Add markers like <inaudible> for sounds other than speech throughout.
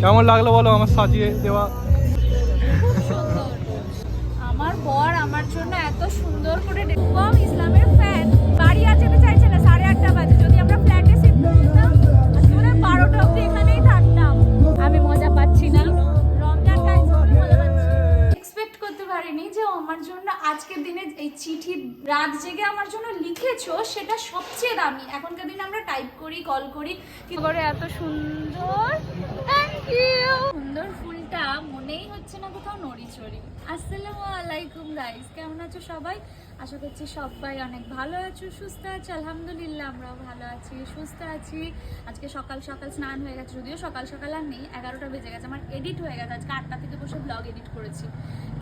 কেমন লাগল বলো আমার সাজিয়ে দেওয়া? আমার বর আমার জন্য এত সুন্দর করে কম ইসলামের ফ্যান বাড়ি আর যেতে চাইছে না সাড়ে আটটা বাজে। যদি আমরা ফ্ল্যাটে শিফট করতাম আজকে বারোটা অব্দি এখানেই থাকতাম। আমি মজা পাচ্ছি না। রমজান এক্সপেক্ট করতে পারিনি যে ও আমার জন্য আজকের দিনে এই চিঠি রাত জেগে আমার জন্য লিখেছো সেটা সবচেয়ে দামি। এখনকার দিনে আমরা টাইপ করি কল করি কি করে এত সুন্দর সুন্দর ফুলটা মনেই হচ্ছে না কোথাও নড়ি চড়ি আসসালামু আলাইকুম গাইস কেমন আছো সবাই? আশা করছি সবাই অনেক ভালো আছো, সুস্থ আছো, আলহামদুলিল্লাহ আমরাও ভালো আছি, সুস্থ আছি। আজকে সকাল সকাল স্নান হয়ে গেছে, যদিও সকাল সকাল আর নেই, এগারোটা বেজে গেছে, আমার এডিট হয়ে গেছে, আজকে আটটা থেকে বসে ব্লগ এডিট করেছি।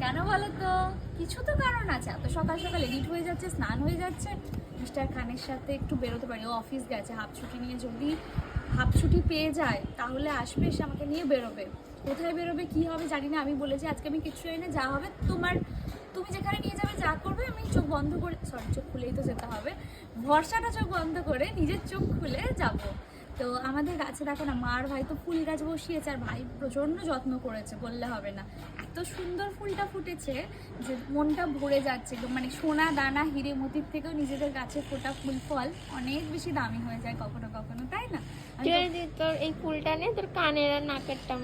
কেন বলো তো কিছু তো কারণ আছে, এত সকাল সকাল এডিট হয়ে যাচ্ছে, স্নান হয়ে যাচ্ছে। মিস্টার খানের সাথে একটু বেরোতে পারি, ও অফিস গেছে, হাফ ছুটি নিয়ে যদি হাফ ছুটি পেয়ে যায়, তাহলে আসবে এসে আমাকে নিয়ে বেরোবে। কোথায় বেরোবে, কি হবে জানি না, আমি বলেছি আজকে আমি কিছু জানি না, যা হবে তোমার, তুমি যেখানে নিয়ে যাবে, যা করবে, আমি চোখ বন্ধ করে সরি চোখ খুলেই তো যেতে হবে। ভরসাটা চোখ বন্ধ করে নিজের চোখ খুলে যাব। তো আমাদের গাছে দেখো না, মার ভাই তো ফুল গাছ বসিয়েছে, আর ভাই প্রচণ্ড যত্ন করেছে, বললে হবে না। এত সুন্দর ফুলটা ফুটেছে যে মনটা ভরে যাচ্ছে মানে সোনা দানা হিরে মতির থেকেও নিজেদের গাছে ফোটা ফুল, ফল অনেক বেশি দামি হয়ে যায় কখনো কখনো, তাই যদি তোর এই ফুলটা নে তোর কানের আর নাকেরটা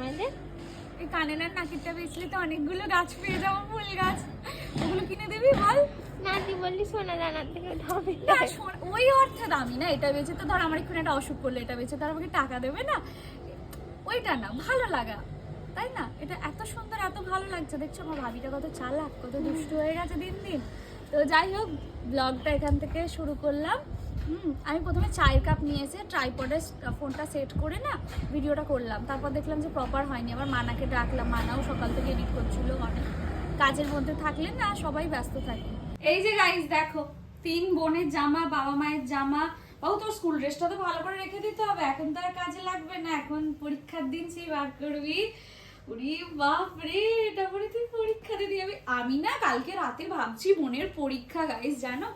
এই কানের আর নাকিরটা বেচলে তো অনেকগুলো গাছ পেয়ে যাব ফুল গাছ। ওগুলো কিনে দিবি বল? নাতি বললি সোনা দানার থেকে না ওই অর্থে দামি না এটা বেচে তো ধর আমার এখানে একটা অসুখ করলে এটা বেচে তার আমাকে টাকা দেবে না। ওইটা না ভালো লাগা তাই না? এটা এত সুন্দর এত ভালো লাগছে দেখছ আমার ভাবিটা কত চালাক কত দুষ্টু হয়ে গেছে দিন দিন। তো যাই হোক ব্লগটা এখান থেকে শুরু করলাম। হুম, আমি প্রথমে চায়ের কাপ নিয়ে এসে ট্রাইপডে ফোনটা সেট করে না ভিডিওটা করলাম। তারপর দেখলাম যে প্রপার হয়নি। আবার মানাকে ডাকলাম। মানাও সকাল থেকে এডিট করছিল। অনেক কাজের মধ্যে থাকলে না সবাই ব্যস্ত থাকে। এই যে গাইস দেখো, তিন বোনের জামা, বাবা মায়ের জামা। বাবু, তোর স্কুল ড্রেসটা তো ভালো করে রেখে দিতে হবে। এখন তো আর কাজে লাগবে না। এখন পরীক্ষার দিন সেই বার করবি। ওরে বাপ রে এটা পরে তুই পরীক্ষা দিতে যাবি আমি না কালকে রাতে ভাবছি বোনের পরীক্ষা গাইস জানো?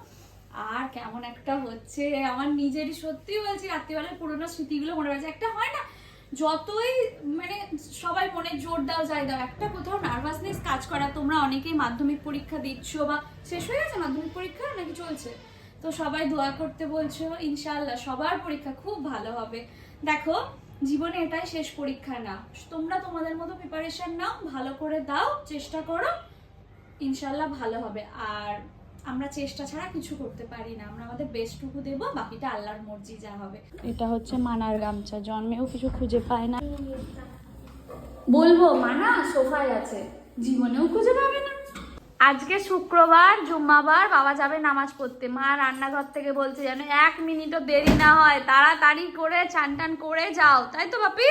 আর কেমন একটা হচ্ছে, আমার নিজেরই সত্যি বলছি, রাত্রিবেলার পুরোনো স্মৃতিগুলো মনে পড়ছে একটা হয় না, যতই মানে সবাই মনে জোর দাও, যাই দাও, একটা কোথাও নার্ভাসনেস কাজ করা, তোমরা অনেকেই মাধ্যমিক পরীক্ষা দিচ্ছ বা শেষ হয়ে গেছে মাধ্যমিক পরীক্ষা নাকি চলছে? তো সবাই দোয়া করতে বলছো ইনশাল্লাহ সবার পরীক্ষা খুব ভালো হবে। দেখো, জীবনে এটাই শেষ পরীক্ষা না। তোমরা তোমাদের মতো প্রিপারেশন নাও, ভালো করে দাও, চেষ্টা করো ইনশাল্লাহ ভালো হবে। আর আমরা চেষ্টা ছাড়া কিছু করতে পারি না। আমরা আমাদের বেস্টটুকু দেবো বাকিটা আল্লাহর মর্জি যা হবে। এটা হচ্ছে মানার গামছা। জন্মেও কিছু খুঁজে পায় না। বলব মানা সোফায় আছে। জীবনেও খুঁজে পাবে না। আজকে শুক্রবার জুম্মাবার বাবা যাবে নামাজ পড়তে। মা রান্নাঘর থেকে বলছে যেন এক মিনিটও দেরি না হয়। তাড়াতাড়ি করে চান টান করে যাও। তাই তো বাপি?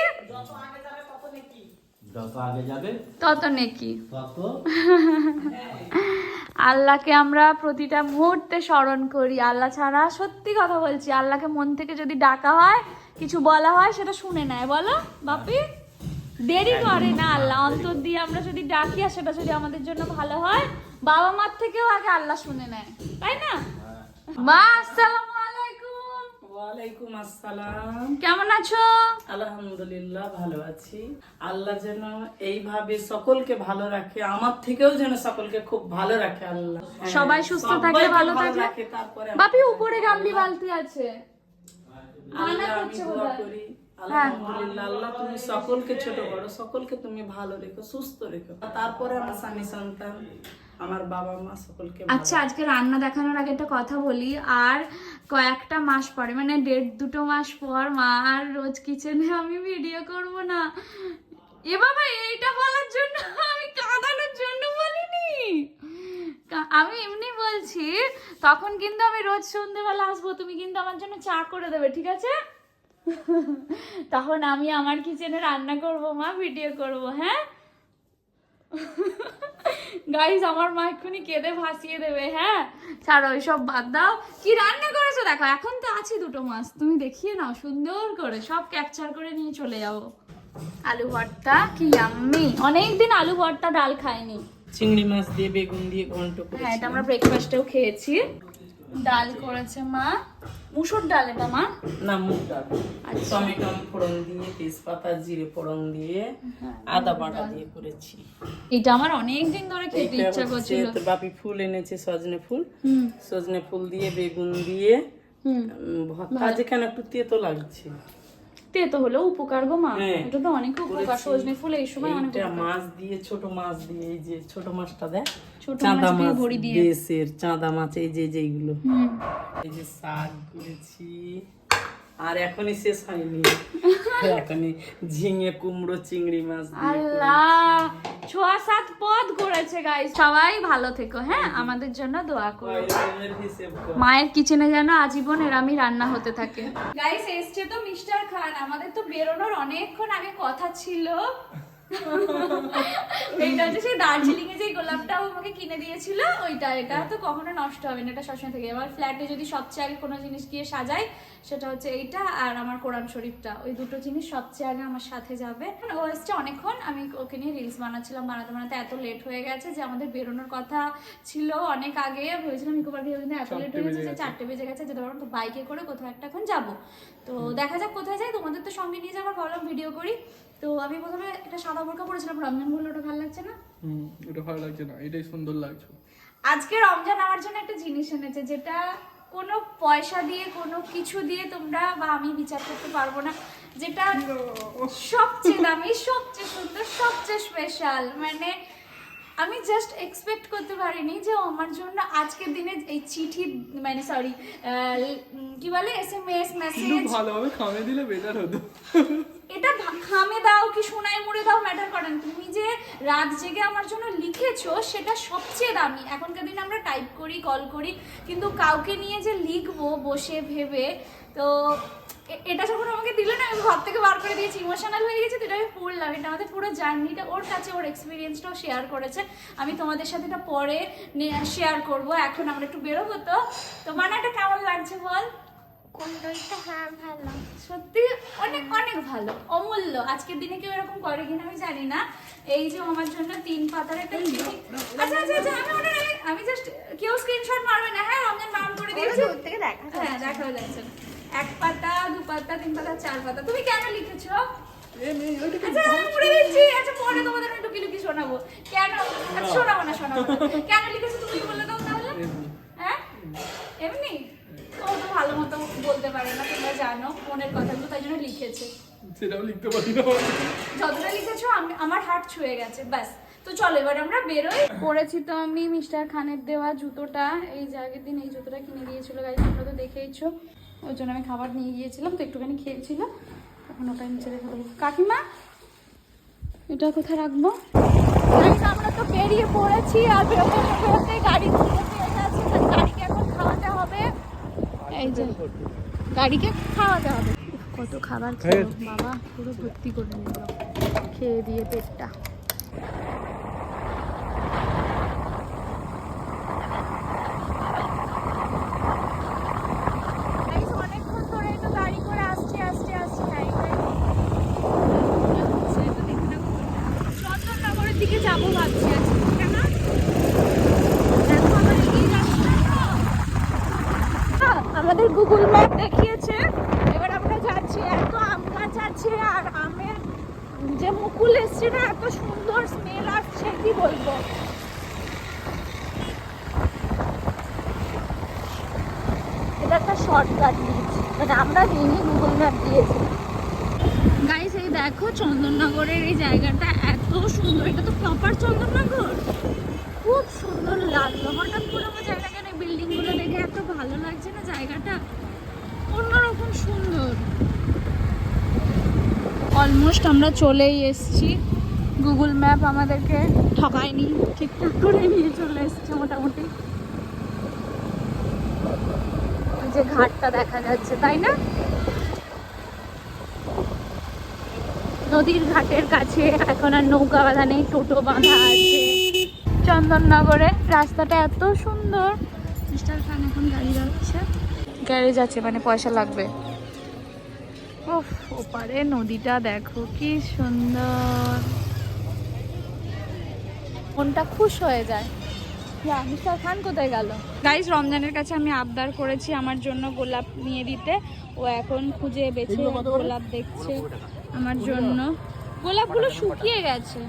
যত আগে যাবে তত নেকি। তত <laughs> আল্লাহকে আমরা প্রতিটা মুহূর্তে স্মরণ করি। আল্লাহ ছাড়া সত্যি কথা বলছি আল্লাহকে মন থেকে যদি ডাকা হয় কিছু বলা হয় সেটা শুনে নেয়। বলো বাপি? দেরি করে না আল্লাহ। অন্তর দিয়ে আমরা যদি ডাকি আর সেটা যদি আমাদের জন্য ভালো হয় বাবা মার থেকেও আগে আল্লাহ শুনে নেয়। তাই না? মা আসসালামু ওয়ালাইকুম আসসালাম। কেমন আছো? আলহামদুলিল্লাহ ভালো আছি। আল্লাহ যেন এইভাবে সকলকে ভালো রাখে আমার থেকেও যেন সকলকে খুব ভালো রাখে আল্লাহ। হ্যাঁ, সবাই সুস্থ সবাইকে ভালো। রাখে, তারপরে বাপি উপরে গামলি বালতি আছে। আমি করছে করি। আলহামদুলিল্লাহ আল্লাহ তুমি সকলকে ছোট করো সকলকে তুমি ভালো রেখো সুস্থ রেখো। তারপরে আমার স্বামী সন্তান আমার বাবা মা সকলকে আচ্ছা আজকে রান্না দেখানোর আগে একটা কথা বলি। আর কয়েকটা মাস পরে মানে দেড় দুটো মাস পর মা আর রোজ কিচেনে আমি ভিডিও করব না। এ বাবা, এইটা বলার জন্য আমি কাঁদানোর জন্য বলিনি। আমি এমনি বলছি, তখন কিন্তু আমি রোজ সন্ধ্যেবেলা আসব, তুমি কিন্তু আমার জন্য চা করে দেবে, ঠিক আছে? তখন আমি আমার কিচেনে রান্না করব মা ভিডিও করব হ্যাঁ? গাইজ আমার মা এক্ষুনি কেঁদে ভাসিয়ে দেবে হ্যাঁ? ছাড়ো ওইসব বাদ দাও। কি রান্না করেছ? দেখো এখন তো আছে দুটো মাছ। তুমি দেখিয়ে নাও সুন্দর করে। সব ক্যাপচার করে নিয়ে চলে যাব আলু ভর্তা কি আম্মি অনেকদিন আলু ভর্তা ডাল খাইনি। চিংড়ি মাছ দিয়ে বেগুন দিয়ে ঘন্ট হ্যাঁ এটা আমরা ব্রেকফাস্টেও খেয়েছি। ডাল করেছে মা। মুসুর ডাল এটা মা? না মুগ ডাল। আচ্ছা। টমেটো ফোড়ন দিয়ে তেজপাতা জিরে ফোড়ন দিয়ে আদা বাটা দিয়ে করেছি। এটা আমার অনেক দিন ধরে খেতে ইচ্ছা করছিল। তো বাপি ফুল এনেছে সজনে ফুল। সজনে ফুল দিয়ে বেগুন দিয়ে ভর্তা যেখানে একটু তেতো লাগছে। তেতো হলো উপকার গো মা। হ্যাঁ। এটা তো অনেক উপকার। সজনে ফুল এই সময় অনেক মাছ দিয়ে ছোট মাছ দিয়ে এই যে ছোট মাছটা দেখ। ছোট চাঁদা মাছ দিয়ে মাছ দিয়ে। দেশের চাঁদা মাছ এই যে যেগুলো এই যে শাক করেছি। আর এখনই শেষ হয়নি। <laughs> এখনই ঝিঙে কুমড়ো চিংড়ি মাছ আল্লাহ ছোয়া সাত পদ করেছে গাইস সবাই ভালো থেকো হ্যাঁ? আমাদের জন্য দোয়া করো। মায়ের কিচেনে যেন আজীবন এরামই রান্না হতে থাকে। গাইস এসছে তো মিস্টার খান। আমাদের তো বেরোনোর অনেকক্ষণ আগে কথা ছিল। <laughs> এইটা হচ্ছে সেই দার্জিলিং এ যে গোলাপটা ও আমাকে কিনে দিয়েছিল ওইটা এটা তো কখনো নষ্ট হবে না এটা সবসময় থেকে। এবার ফ্ল্যাটে যদি সবচেয়ে আগে কোনো জিনিস গিয়ে সাজাই সেটা হচ্ছে এইটা আর আমার কোরআন শরীফটা। ওই দুটো জিনিস সবচেয়ে আগে আমার সাথে যাবে। ও এসছে অনেকক্ষণ আমি ওকে নিয়ে রিলস বানাচ্ছিলাম বানাতে বানাতে এত লেট হয়ে গেছে যে আমাদের বেরোনোর কথা ছিল অনেক আগে। ভেবেছিলাম পার্কে কিন্তু এত লেট হয়ে গেছে যে চারটে বেজে গেছে যেতে পারব তো বাইকে করে কোথাও একটা এখন যাব। তো দেখা যাক কোথায় যাই তোমাদের তো সঙ্গে নিয়ে যাবার ভাবলাম ভিডিও করি। তো আমি প্রথমে একটা সাদা বোরকা পরেছিলাম রমজান বলল ওটা ভালো লাগছে না? হুম ওটা ভালো লাগছে না। এটাই সুন্দর লাগছে। আজকে রমজান আমার জন্য একটা জিনিস এনেছে যেটা কোনো পয়সা দিয়ে কোনো কিছু দিয়ে তোমরা বা আমি বিচার করতে পারব না। যেটা সবচেয়ে দামি সবচেয়ে সুন্দর সবচেয়ে স্পেশাল মানে আমি জাস্ট এক্সপেক্ট করতে পারিনি যে আমার জন্য আজকের দিনে এই চিঠি মানে সরি কি বলে এস এম এস কিন্তু মেসেজ ভালোভাবে খামে দিলে বেটার হতো। এটা খামে দাও কি সোনায় মুড়ে দাও ম্যাটার করে না। তুমি যে রাত জেগে আমার জন্য লিখেছো সেটা সবচেয়ে দামি। এখনকার দিনে আমরা টাইপ করি কল করি কিন্তু কাউকে নিয়ে যে লিখব বসে ভেবে তো এটা যখন আমাকে দিল না আমি ঘর থেকে বার করে দিয়েছি। ইমোশনাল হয়ে গেছে তো এটা আমি পড়লাম এটা আমাদের পুরো জার্নিটা ওর কাছে ওর এক্সপিরিয়েন্সটাও শেয়ার করেছে। আমি তোমাদের সাথে এটা পরে শেয়ার করব। এখন আমরা একটু বেরোবো তো। তোমার না এটা কেমন লাগছে বল? কুণ্ডলটা হ্যাঁ ভালো। সত্যি অনেক অনেক ভালো। অমূল্য। আজকের দিনে কেউ এরকম করে কিনা আমি জানি না। এই যে আমার জন্য তিন পাতার একটা আচ্ছা আচ্ছা আচ্ছা আমি ওটা আমি- আমি জাস্ট কেউ স্ক্রিনশট মারবে না। হ্যাঁ রমজান নাম করে দিয়েছি। থেকে দেখা হ্যাঁ দেখা যাচ্ছে। এক পাতা দু পাতা তিন পাতা চার পাতা। তুমি কেন লিখেছো? আচ্ছা আমি পড়ে দিচ্ছি। আচ্ছা পরে তোমাদের আমি লুকি লুকি শোনাবো। কেন? আচ্ছা শোনাবো না শোনাবো কেন লিখেছো তুমি বলে দাও তাহলে। হ্যাঁ? এমনি? ও তো ভালো মতো বলতে পারে না তোমরা জানো মনের কথাগুলো তাই জন্য লিখেছে। সেটাও লিখতে পারি না। যতটা লিখেছো আমি আমার হার্ট ছুঁয়ে গেছে ব্যাস। তো চলো এবার আমরা বেরোই। পরেছি তো আমি মিস্টার খানের দেওয়া জুতোটা। এই যে আগের দিন এই জুতোটা কিনে দিয়েছিল গাড়ি তোমরা তো দেখেইছো। ওই জন্য আমি খাবার নিয়ে গিয়েছিলাম তো একটুখানি খেয়েছিল। এখন ওটা নিচে রেখে দেবো। কাকিমা এটা কোথায় রাখব? আমরা তো বেরিয়ে পড়েছি আর বেরোতে বেরোতে গাড়ি গাড়িকে এখন খাওয়াতে হবে। এই যে গাড়িকে খাওয়াতে হবে। কত খাবার খেলো বাবা পুরো ভর্তি করে নিল। খেয়ে দিয়ে পেটটা Guys, অনেকক্ষণ ধরে তো গাড়ি করে আসছে আসছে আসছে নাই চন্দননগরের দিকে যাব ভাবছি আজকে কেন দেখো আমার এগিয়ে যাচ্ছে না তো। হ্যাঁ, আমাদের গুগল ম্যাপ দেখিয়েছে এবার আমরা যাচ্ছি এত আম গাছ আছে আর আমের যে মুকুল এসছে না এত সুন্দর স্মেল আসছে, কি বলব? এটা একটা শর্টকাট নিয়েছি। মানে আমরা নিয়ে গুগল ম্যাপ দিয়েছি। গাইস এই দেখো চন্দননগরের এই জায়গাটা এত সুন্দর, এটা তো প্রপার চন্দননগর। খুব সুন্দর লাগল। হঠাৎ করে আমার জায়গা কেন বিল্ডিংগুলো দেখে এত ভালো লাগছে না জায়গাটা? অন্যরকম সুন্দর। অলমোস্ট আমরা চলেই এসেছি। গুগল ম্যাপ আমাদেরকে ঠকায়নি, ঠিকঠাক করে নিয়ে চলে এসছে মোটামুটি। যে ঘাটটা দেখা যাচ্ছে, তাই না? নদীর ঘাটের কাছে এখন আর নৌকা বাঁধা নেই, টোটো বাঁধা আছে। চন্দননগরে রাস্তাটা এত সুন্দর। মিস্টার খান এখন গাড়ি যাচ্ছে। গ্যারেজ আছে মানে পয়সা লাগবে। উফ ওপারে নদীটা দেখো কি সুন্দর। মনটা খুশ হয়ে যায়। মিস্টার খান কোথায় গেল? গাইস রমজানের কাছে আমি আবদার করেছি আমার জন্য গোলাপ নিয়ে দিতে। ও এখন খুঁজে বেছে গোলাপ দেখছে আমার জন্য। গোলাপগুলো শুকিয়ে গেছে।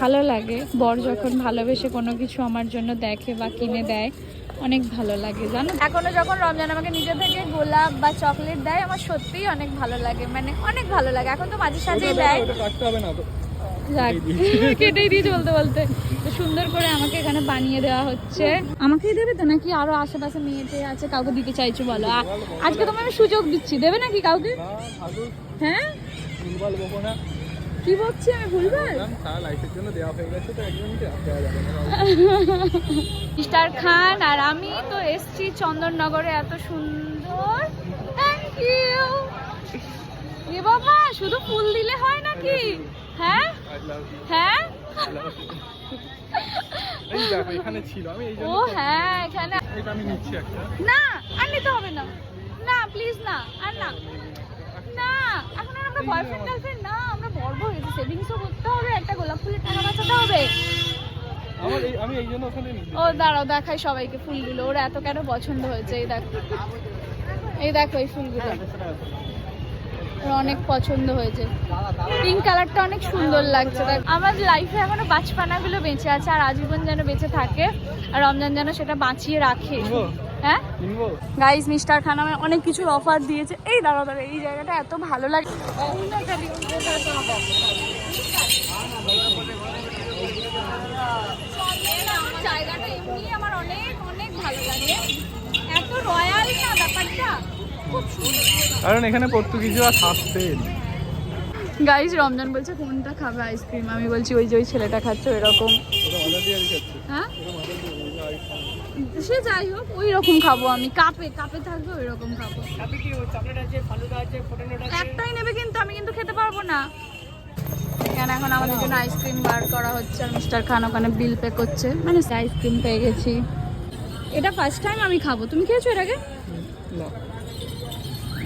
ভালো লাগে। বর যখন ভালোবেসে কোনো কিছু আমার জন্য দেখে বা কিনে দেয় অনেক ভালো লাগে জানো? এখনও যখন রমজান আমাকে নিজে থেকে গোলাপ বা চকলেট দেয় আমার সত্যিই অনেক ভালো লাগে মানে অনেক ভালো লাগে। এখন তো মাঝে সাঝেই দেয়। ওটা কাটতে হবে না তো। যাক, কেটেই দিয়েছে বলতে বলতে। তো সুন্দর করে আমাকে এখানে বানিয়ে দেওয়া হচ্ছে। আমাকেই দেবে তো নাকি আরও আশেপাশে মেয়েতে আছে কাউকে দিতে চাইছো বলো? আজকে তোমায় আমি সুযোগ দিচ্ছি। দেবে নাকি কাউকে? হ্যাঁ? কি বলছি আমি ভুলবার? হয়ে মিস্টার খান আর আমি তো এসছি চন্দননগরে এত সুন্দর। থ্যাংক ইউ এ বাবা শুধু ফুল দিলে হয় নাকি? হ্যাঁ? হ্যাঁ? এখানে ছিল আমি এই ও হ্যাঁ এখানে আমি নিচ্ছি একটা। না আর নিতে হবে না। না প্লিজ না আর না। না এখন আর আমরা বয়ফ্রেন্ড গার্লফ্রেন্ড না। বড় সেভিংসও করতে হবে একটা গোলাপ ফুলের টাকা বাঁচাতে হবে। আমি এই জন্য ওখানে ও দাঁড়াও দেখাই সবাইকে ফুলগুলো। ওরা এত কেন পছন্দ হয়েছে এই দেখো। এই দেখো এই ফুলগুলো। ওর অনেক পছন্দ হয়েছে। পিঙ্ক কালারটা অনেক সুন্দর লাগছে। আমার লাইফে এখনও বাঁচপানাগুলো বেঁচে আছে আর আজীবন যেন বেঁচে থাকে আর রমজান যেন সেটা বাঁচিয়ে রাখে। হ্যাঁ? গাইস মিস্টার খান আমার অনেক কিছুর অফার দিয়েছে। এই দাঁড়াও দাঁড়াও এই জায়গাটা এত ভালো লাগে। জায়গাটা এমনি আমার অনেক অনেক ভালো লাগে। এত রয়্যাল না ব্যাপারটা। কারণ এখানে পর্তুগিজরা থাকতেন গাইস রমজান বলছে কোনটা খাবে আইসক্রিম আমি বলছি ওই যে ওই ছেলেটা খাচ্ছে এরকম হ্যাঁ? সে যাই হোক ওই রকম খাব আমি। কাপে কাপে থাকবে ওই রকম খাব একটাই নেবে কিন্তু আমি কিন্তু খেতে পারব না। এখানে এখন আমাদের জন্য আইসক্রিম বার করা হচ্ছে আর মিস্টার খান ওখানে বিল পে করছে। মানে আইসক্রিম পেয়ে গেছি। এটা ফার্স্ট টাইম আমি খাব। তুমি খেয়েছো এর আগে? না।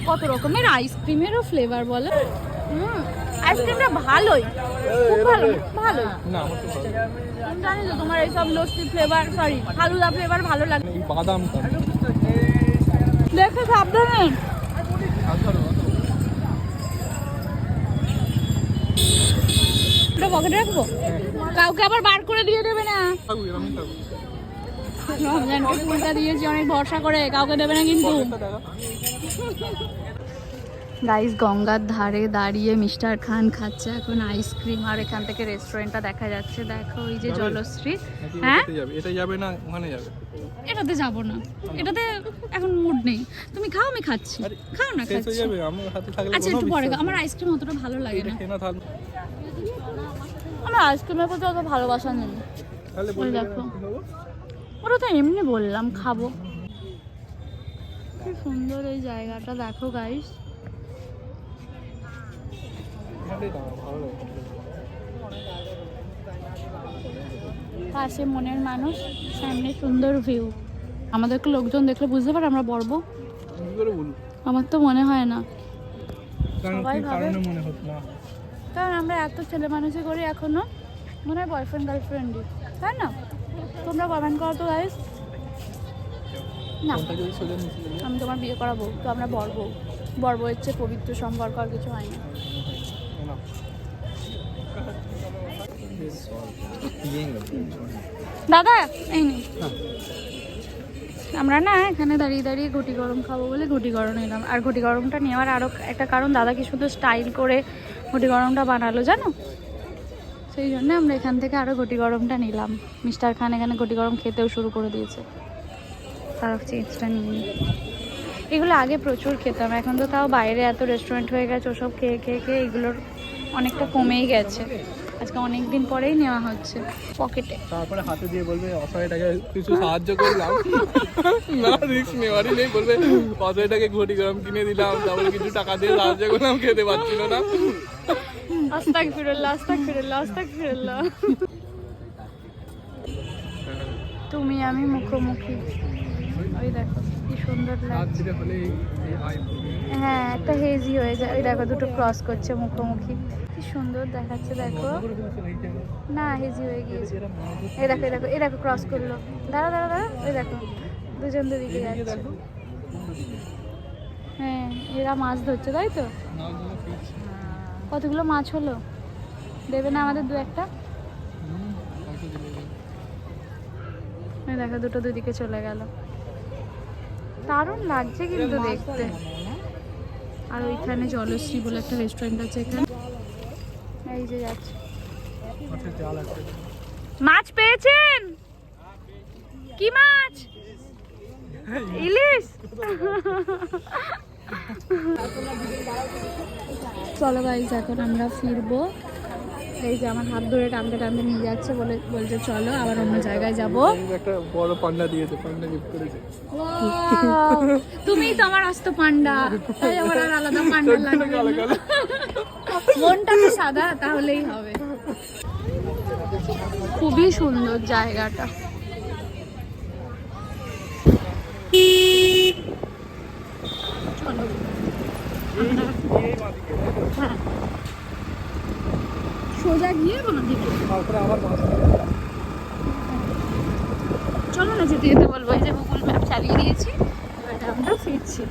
কত রকমের আইসক্রিমেরও ফ্লেভার বলো। আইসক্রিমটা ভালোই। খুব ভালো ভালো। জানি তো তোমার এইসব lassi flavour sorry falooda flavour ভালো লাগে। এই বাদামটা। দেখো সাবধানে। পকেটে রাখব? কাউকে আবার বার করে দিয়ে দেবে না। রমজানকে ফুলটা দিয়েছি অনেক ভরসা করে কাউকে দেবে না কিন্তু। গাইস গঙ্গার ধারে দাঁড়িয়ে মিস্টার খান খাচ্ছে এখন আইসক্রিম আর এখান থেকে রেস্টুরেন্টটা দেখা যাচ্ছে। দেখো ওই যে জলশ্রী। হ্যাঁ? এটাতে যাবে এটা যাবে না ওখানে যাবে। এটাতে যাব না। এটাতে এখন মুড নেই। তুমি খাও আমি খাচ্ছি। খাও না খাচ্ছি। যাবে আমার হাতে থাকলে আচ্ছা একটু পরে খাও। আমার আইসক্রিম অতটা ভালো লাগে না। আমার আইসক্রিমের প্রতি অত ভালোবাসা নেই। দেখো। ওটা তো এমনি বললাম খাব। কি সুন্দর এই জায়গাটা দেখো গাইস। পাশে মনের মানুষ সামনে সুন্দর ভিউ আমাদেরকে লোকজন দেখলে বুঝতে পারে আমরা বর্ব বলব আমার তো মনে হয় না। সবাই ভাবে- কারণে আমরা এত ছেলে মানুষই করি এখনও। মনে হয় বয়ফ্রেন্ড গার্লফ্রেন্ডই তাই না? তোমরা কমেন্ট করো তো গাইস না আমি তোমার বিয়ে করাবো তো আমরা বর বউ। বর বউয়ের চেয়ে পবিত্র সম্পর্ক আর কিছু হয় না। দাদা এই নে। আমরা না এখানে দাঁড়িয়ে দাঁড়িয়ে ঘটি গরম খাব বলে ঘটি গরম নিলাম। আর ঘটি গরমটা নেওয়ার আরও একটা কারণ দাদা কি শুধু স্টাইল করে ঘটি গরমটা বানালো জানো? সেই জন্য আমরা এখান থেকে আরও ঘটি গরমটা নিলাম। মিস্টার খান এখানে ঘটি গরম খেতেও শুরু করে দিয়েছে। তার চেঞ্জটা নিয়ে এগুলো আগে প্রচুর খেতাম, এখন তো তাও বাইরে এত রেস্টুরেন্ট হয়ে গেছে, ওসব খেয়ে খেয়ে খেয়ে এগুলোর অনেকটা কমেই গেছে। আজকে অনেক দিন পরেই নেওয়া হচ্ছে পকেটে। তারপরে হাতে দিয়ে বলবে, অসহায়টাকে কিছু সাহায্য করলাম। না রিস্ক নেওয়ারই নেই, বলবে, অসহায়টাকে ঘটি গরম কিনে দিলাম তারপরে কিছু টাকা দিয়ে সাহায্য করলাম, খেতে পারছিল না। আস্তাক ফিরল্লা আস্তাক ফিরল্লা আস্তাক ফিরল্লা তুমি আমি মুখোমুখি। ওই দেখো কি সুন্দর লাগছে। হ্যাঁ একটা হেজি হয়ে যায়। ওই দেখো দুটো ক্রস করছে মুখোমুখি। কি সুন্দর দেখাচ্ছে দেখো। না হেজি হয়ে গিয়েছে। এই দেখো এই দেখো এই দেখো ক্রস করল। দাঁড়া দাঁড়া দাঁড়া ওই দেখো দুজন দুদিকে যাচ্ছে। হ্যাঁ এরা মাছ ধরছে তাই তো? কতগুলো মাছ হলো? দেবে না আমাদের দু একটা? দেখো দুটো দুদিকে চলে গেল। দারুণ লাগছে কিন্তু দেখতে। আর ওইখানে জলশ্রী বলে একটা রেস্টুরেন্ট আছে এখানে। এই যে যাচ্ছে। মাছ পেয়েছেন? কি মাছ? ইলিশ? চলো গাইজ এখন আমরা ফিরবো। এই যে আমার হাত ধরে টানতে টানতে নিয়ে যাচ্ছে বলে বলছে চলো আবার অন্য জায়গায় যাব। একটা বড় পান্ডা দিয়েছে পান্ডা গিফট করেছে! তুমিই তো আমার আস্ত পান্ডা। তাই আমার আর আলাদা পান্ডা লাগবে মনটা তো সাদা তাহলেই হবে। খুবই সুন্দর জায়গাটা চলো। হ্যাঁ। সোজা গিয়ে কোনো দিকে তারপরে আবার চলো না যেতে যেতে বলব এই যে গুগল ম্যাপ চালিয়ে দিয়েছি এবারে আমরা ফিরছি।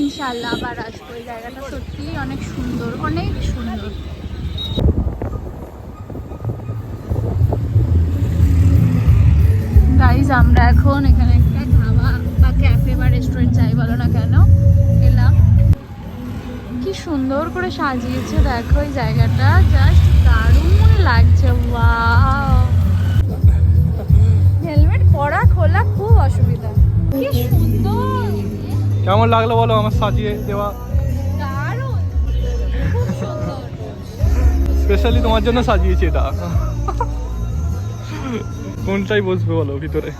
ইনশাল্লাহ আবার আসব এই জায়গাটা সত্যিই অনেক সুন্দর অনেক সুন্দর। গাইজ আমরা এখন এখানে একটা ধাবা বা ক্যাফে বা রেস্টুরেন্ট চাই বলো না কেন এলাম। কি সুন্দর করে সাজিয়েছে দেখো এই জায়গাটা জাস্ট লাগছে হেলমেট পরা খোলা খুব অসুবিধা। কি সুন্দর। কেমন লাগল বলো আমার সাজিয়ে দেওয়া? স্পেশালি তোমার জন্য সাজিয়েছি এটা। কোনটাই বসবে বলো ভিতরে?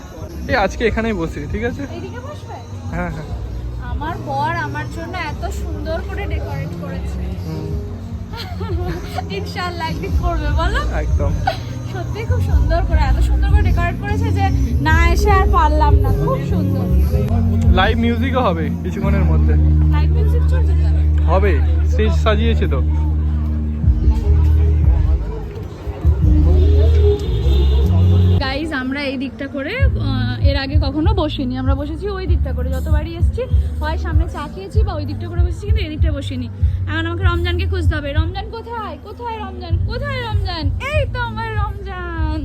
এই আজকে এখানেই বসি ঠিক আছে? বসবে? হ্যাঁ হ্যাঁ। আমার বর আমার জন্য এত সুন্দর করে ডেকোরেট করেছে। ইনশাআল্লাহ একদিন করবে বলো? একদম। সত্যি খুব সুন্দর করে এত সুন্দর করে ডেকোরেট করেছে যে না এসে আর পারলাম না খুব সুন্দর। লাইভ মিউজিকও হবে কিছুক্ষণের মধ্যে। লাইভ মিউজিক চলছে হবে স্টেজ সাজিয়েছে তো। এই দিকটা করে এর আগে কখনো বসিনি। আমরা বসেছি ওই দিকটা করে। যতবারই এসেছি হয় সামনে চা খেয়েছি বা ওই দিকটা করে বসেছি কিন্তু এই দিকটা বসিনি। এখন আমাকে রমজানকে খুঁজতে হবে। রমজান কোথায়? কোথায় রমজান? কোথায় রমজান? এই তো আমার রমজান।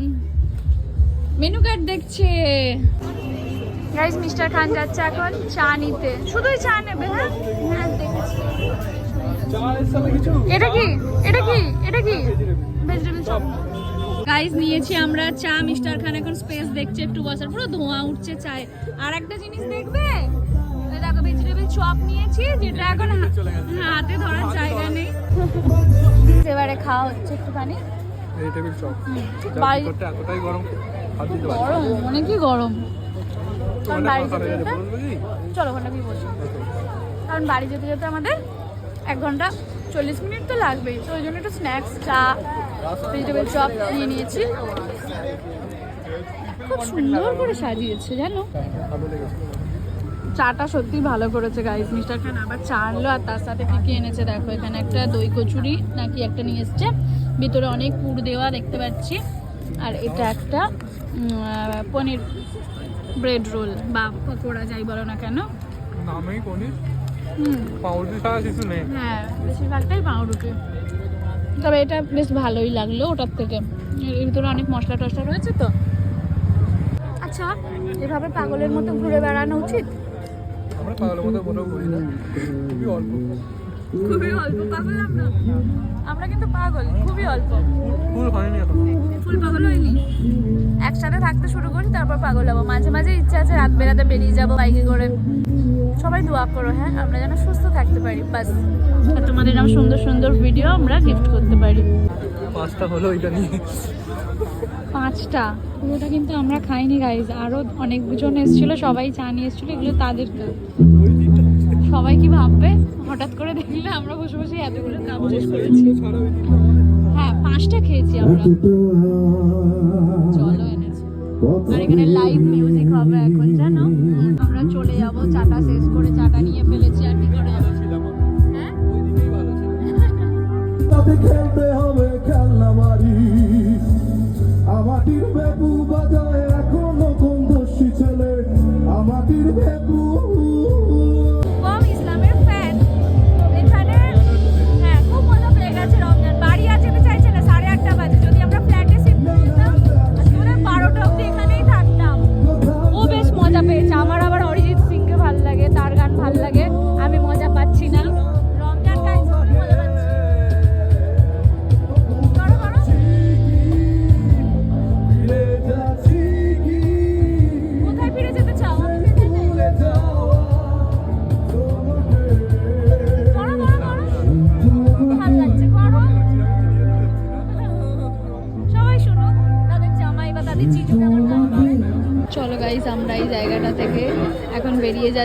মেনু কার্ড দেখছে। গাইজ মিস্টার খান যাচ্ছে এখন চা নিতে। শুধুই চা নেবে হ্যাঁ? হ্যাঁ দেখেছি। এটা কি? এটা কি? এটা কি? ভেজিটেবল চপ গাইস নিয়েছি আমরা চা মিস্টার খান এখন স্পেস দেখছে একটু বসার। পুরো ধোঁয়া উঠছে চায়। আর একটা জিনিস দেখবে? দেখো ভেজিটেবল চপ নিয়েছি যেটা এখন হাতে ধরার জায়গা নেই। এবারে খাওয়া হচ্ছে একটুখানি। ভেজিটেবিল চপ এতটাই গরম গরম গরম। কারণ বাড়ি যেতে কি? চলো ওখানে গিয়ে বসি। কারণ বাড়ি যেতে যেতে আমাদের এক ঘণ্টা চল্লিশ মিনিট তো লাগবেই। তো ওই জন্য একটু স্ন্যাক্স চা ভেজিটেবল চপ নিয়ে নিয়েছি। খুব সুন্দর করে সাজিয়েছে জানো? চাটা সত্যি ভালো করেছে গাইস মিস্টার খান আবার চা আনলো আর তার সাথে কি কি এনেছে দেখো এখানে একটা দই কচুরি নাকি একটা নিয়ে এসছে। ভিতরে অনেক পুর দেওয়া দেখতে পাচ্ছি। আর এটা একটা পনির ব্রেড রোল বা পকোড়া যাই বলো না কেন। নামেই পনির? হুম। পাউরুটি ছাড়া কিছু নেই। হ্যাঁ বেশিরভাগটাই পাউরুটি। তবে এটা বেশ ভালোই লাগল ওটার থেকে। এর ভিতরে অনেক মশলা টশলা রয়েছে তো। আচ্ছা এভাবে পাগলের মতো ঘুরে বেড়ানো উচিত? আমরা পাগলের মতো ঘুরে করি না। খুবই অল্প। খুবই অল্প পাগল আমরা? আমরা কিন্তু পাগল খুবই অল্প। ফুল হয়নি এখন। ফুল পাগল হয়নি? একসাথে থাকতে শুরু করি তারপর পাগল হব। মাঝে মাঝে ইচ্ছা আছে রাত বেরাতে বেরিয়ে যাব বাইকে করে। সবাই দোয়া করো হ্যাঁ? আমরা যেন সুস্থ থাকতে পারি বাস। আর তোমাদের এরকম সুন্দর সুন্দর ভিডিও আমরা গিফট করতে পারি। পাঁচটা হলো এটা নিয়ে। পাঁচটা? পুরোটা কিন্তু আমরা খাইনি গাইজ আরও অনেক জন এসেছিল সবাই চা নিয়ে এসেছিল এগুলো তাদের সবাই কি ভাববে? হঠাৎ করে দেখলে আমরা বসে বসে এতগুলো কাপ শেষ করেছি। হ্যাঁ পাঁচটা খেয়েছি আমরা। চলো এনেছি। আর এখানে লাইভ মিউজিক হবে এখন জানো? আমরা আমরা চলে যাব চাটা শেষ করে চাটা নিয়ে ফেলেছি আর কি করে হ্যাঁ? খেলতে হবে খেলনা বাড়ি আমাটির বেবু বাজায় এখনও কোন দোষী ছেলে। আমাটির বেবু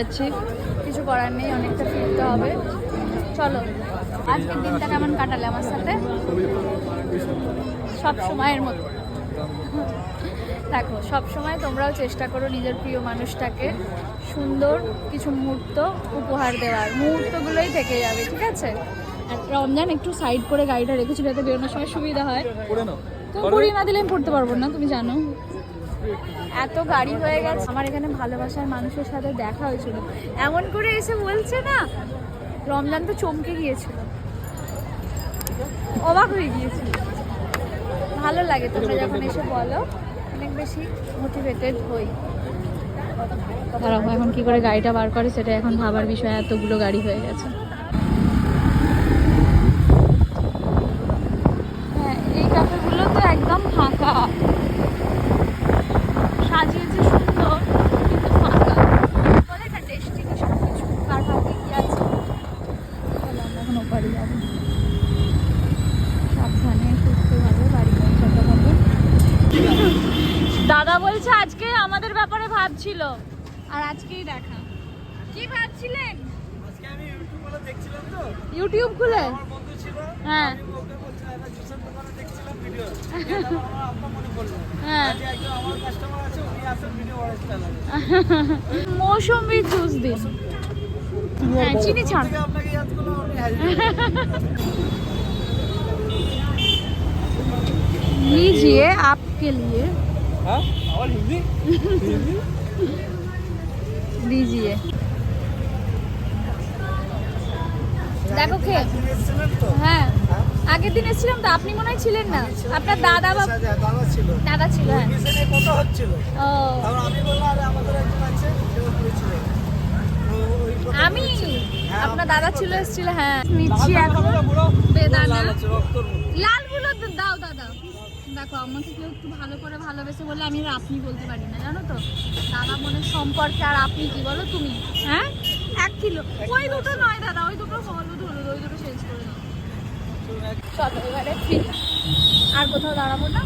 যাচ্ছি কিছু করার নেই অনেকটা ফিরতে হবে। চলো আজকের দিনটা কেমন কাটালে আমার সাথে? সব সময়ের মতো। দেখো সব সময় তোমরাও চেষ্টা করো নিজের প্রিয় মানুষটাকে সুন্দর কিছু মুহূর্ত উপহার দেওয়ার। মুহূর্তগুলোই থেকে যাবে ঠিক আছে? আর রমজান একটু সাইড করে গাড়িটা রেখেছিল যাতে বেরোনোর সময় সুবিধা হয়। তো পুরি না দিলে আমি পড়তে পারব না তুমি জানো। এত গাড়ি হয়ে গেছে। আমার এখানে ভালোবাসার মানুষের সাথে দেখা হয়েছিল। এমন করে এসে বলছে না, রমজান তো চমকে গিয়েছিল। অবাক হয়ে গিয়েছিল। ভালো লাগে তোমরা যখন এসে বলো, অনেক বেশি মোটিভেটেড হই। এখন কি করে গাড়িটা বার করে, সেটা এখন ভাবার বিষয়, এতগুলো গাড়ি হয়ে গেছে হ্যাঁ এই ক্যাফেগুলো তো একদম ফাঁকা সাজিয়েছে সুন্দর কিন্তু ফাঁকা বলে না ডেস্টিনেশন কিছু কার ভাগ্যে কি আছে চলো আমরা এখন ওপারে যাব সাবধানে সুস্থভাবে বাড়ি পৌঁছাতে হবে দাদা বলছে আজকে আমাদের ব্যাপারে ভাবছিল আর আজকেই দেখা কি ভাবছিলেন ইউটিউব খুলে হ্যাঁ <laughs> হ্যাঁ <laughs> মৌসুমি জুস দিন হ্যাঁ চিনি ছাড় लीजिए आपके लिए হ্যাঁ আবার হিন্দি <laughs> लीजिए দেখো খেয়ে হ্যাঁ আগের দিন এসেছিলাম তো আপনি মনে হয় ছিলেন না আপনার দাদা বা দাদা ছিল দাদা ছিল হ্যাঁ কথা হচ্ছিল ও তারপর আমি বললাম আরে আমাদের একজন আছে সেও করেছিল আমি আপনার দাদা ছিল এসেছিল হ্যাঁ নিচ্ছি এখন বেদানা লালগুলো তো দাও দাদা দেখো, আমাকে কেউ একটু ভালো করে ভালোবেসে বলে আমি আপনি বলতে পারি না, জানো তো? দাদা বোনের সম্পর্কে আর আপনি কি, বলো তুমি? হ্যাঁ? এক কিলো। ওই দুটো নয় দাদা, ওই দুটো হলুদ হলুদ ওই দুটো শেষ করে দাও চলো, এবারে ফিরি। আর কোথাও দাঁড়াবো না?